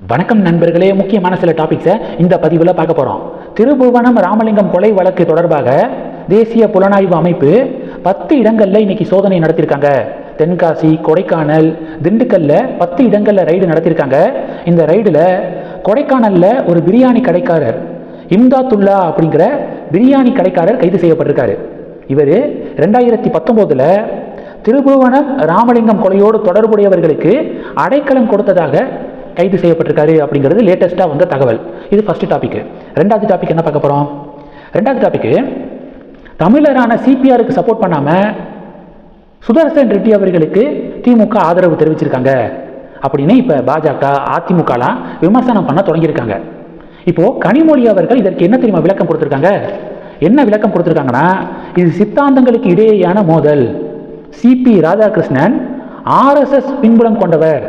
வணக்கம் நண்பர்களே முக்கியமான சில டாபிக்ஸை இந்த பதிவில் பார்க்க போகிறோம் திருபுவனம் ராமலிங்கம் கொலை வழக்கு தொடர்பாக தேசிய புலனாய்வு அமைப்பு பத்து இடங்களில் இன்னைக்கு சோதனை நடத்தியிருக்காங்க தென்காசி கொடைக்கானல் திண்டுக்கல்ல பத்து இடங்களில் ரைடு நடத்தியிருக்காங்க இந்த ரைடில் கொடைக்கானலில் ஒரு பிரியாணி கடைக்காரர் இம்தாத்துல்லா அப்படிங்கிற பிரியாணி கடைக்காரர் கைது செய்யப்பட்டிருக்காரு. இவர் ரெண்டாயிரத்தி பத்தொம்போதில் திருபுவனம் ராமலிங்கம் கொலையோடு தொடர்புடையவர்களுக்கு அடைக்கலம் கொடுத்ததாக கைது செய்யப்பட்டிருக்காரு அப்படிங்கிறது லேட்டஸ்ட்டாக வந்த தகவல். இது ஃபஸ்ட்டு டாபிக் ரெண்டாவது டாபிக் என்ன பார்க்க போகிறோம் ரெண்டாவது டாபிக்கு தமிழரான சிபிஆருக்கு சப்போர்ட் பண்ணாமல் சுதர்சன் ரெட்டி அவர்களுக்கு திமுக ஆதரவு தெரிவிச்சிருக்காங்க. அப்படின்னு இப்போ பாஜக அதிமுகலாம் விமர்சனம் பண்ண தொடங்கியிருக்காங்க. இப்போது கனிமொழி அவர்கள் இதற்கு என்ன தெரியுமா விளக்கம் கொடுத்துருக்காங்க? என்ன விளக்கம் கொடுத்துருக்காங்கன்னா இது சித்தாந்தங்களுக்கு இடையேயான மோதல். சிபி ராதாகிருஷ்ணன் ஆர்எஸ்எஸ் பின்புலம் கொண்டவர்.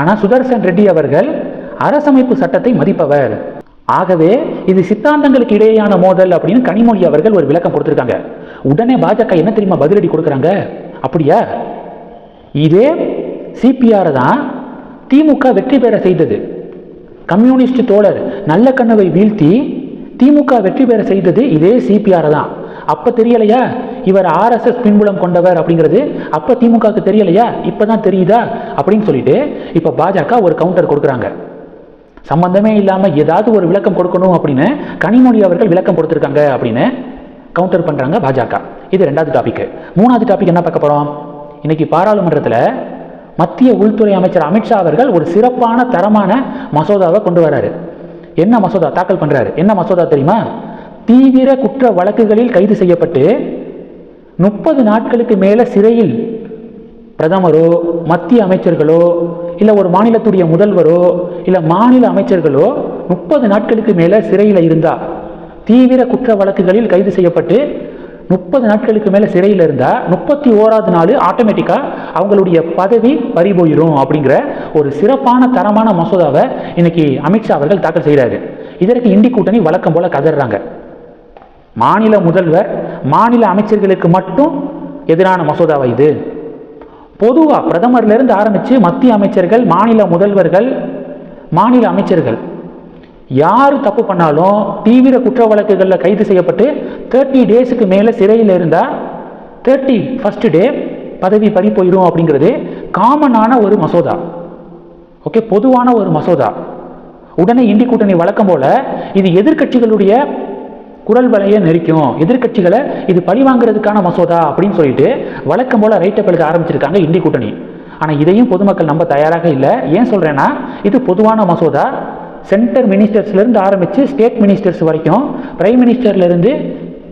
ஆனால் சுதர்சன் ரெட்டி அவர்கள் அரசமைப்பு சட்டத்தை மதிப்பவர். ஆகவே இது சித்தாந்தங்களுக்கு இடையேயான மோதல் அப்படின்னு கனிமொழி அவர்கள் ஒரு விளக்கம் கொடுத்துருக்காங்க. உடனே பாஜக என்ன தெரியுமா பதிலடி கொடுக்குறாங்க? அப்படியா? இதே சிபிஆர் தான் திமுக வெற்றி பெற செய்தது. கம்யூனிஸ்ட் தோழர் நல்ல கண்ணவை வீழ்த்தி திமுக வெற்றி பெற செய்தது இதே சிபிஆர் தான். அப்போ தெரியலையா? இவர் ஆர்எஸ்எஸ் பின்புலம் கொண்டவர் அப்படிங்கிறது அப்ப திமுகவுக்கு தெரியலையா? இப்பதான் தெரியுதா? அப்படின்னு சொல்லிட்டு இப்ப பாஜக ஒரு கவுண்டர் கொடுக்குறாங்க. சம்பந்தமே இல்லாம ஏதாவது ஒரு விளக்கம் கொடுக்கணும் அப்படின்னு கனிமொழி அவர்கள் விளக்கம் கொடுத்துருக்காங்க அப்படின்னு கவுண்டர் பண்றாங்க பாஜக. இது ரெண்டாவது டாபிக் மூணாவது டாபிக் என்ன பார்க்க போறோம்? இன்னைக்கு பாராளுமன்றத்தில் மத்திய உள்துறை அமைச்சர் அமித்ஷா அவர்கள் ஒரு சிறப்பான தரமான மசோதாவை கொண்டு வராரு. என்ன மசோதா? தாக்கல் பண்றாரு. என்ன மசோதா தெரியுமா? தீவிர குற்ற வழக்குகளில் கைது செய்யப்பட்டு முப்பது நாட்களுக்கு மேலே சிறையில் பிரதமரோ மத்திய அமைச்சர்களோ இல்லை ஒரு மாநிலத்துடைய முதல்வரோ இல்லை மாநில அமைச்சர்களோ முப்பது நாட்களுக்கு மேலே சிறையில் இருந்தா தீவிர குற்ற வழக்குகளில் கைது செய்யப்பட்டு முப்பது நாட்களுக்கு மேலே சிறையில் இருந்தால் முப்பத்தி ஓராவது நாள் ஆட்டோமேட்டிக்காக அவங்களுடைய பதவி பறிபோயிடும் அப்படிங்கிற ஒரு சிறப்பான தரமான மசோதாவை இன்னைக்கு அமித்ஷா அவர்கள் தாக்கல் செய்கிறாரு இதற்கு இந்தி கூட்டணி வழக்கம் போல கதறாங்க. மாநில முதல்வர் மாநில அமைச்சர்களுக்கு மட்டும் எதிரான மசோதாவா இது? பொதுவாக பிரதமர்லேருந்து ஆரம்பித்து மத்திய அமைச்சர்கள் மாநில முதல்வர்கள் மாநில அமைச்சர்கள். யார் தப்பு பண்ணாலும் தீவிர குற்ற வழக்குகளில் கைது செய்யப்பட்டு தேர்ட்டி டேஸுக்கு மேலே சிறையில் இருந்தால் தேர்ட்டி ஃபஸ்ட்டு டே பதவி பறி போயிடும் அப்படிங்கிறது காமனான ஒரு மசோதா. ஓகே பொதுவான ஒரு மசோதா. உடனே இந்தி கூட்டணி வழக்கம் போல இது எதிர்க்கட்சிகளுடைய குரல் வலையை நெரிக்கும். எதிர்க்கட்சிகளை இது பழி வாங்குறதுக்கான மசோதா அப்படின்னு சொல்லிட்டு வழக்கம் போல ரைட்டப் எழுத ஆரம்பிச்சிருக்காங்க இந்தி கூட்டணி. ஆனால் இதையும் பொதுமக்கள் நம்ப தயாராக இல்லை. ஏன் சொல்கிறேன்னா இது பொதுவான மசோதா. சென்டர் மினிஸ்டர்ஸ்லேருந்து ஆரம்பித்து ஸ்டேட் மினிஸ்டர்ஸ் வரைக்கும் பிரைம் மினிஸ்டர்லேருந்து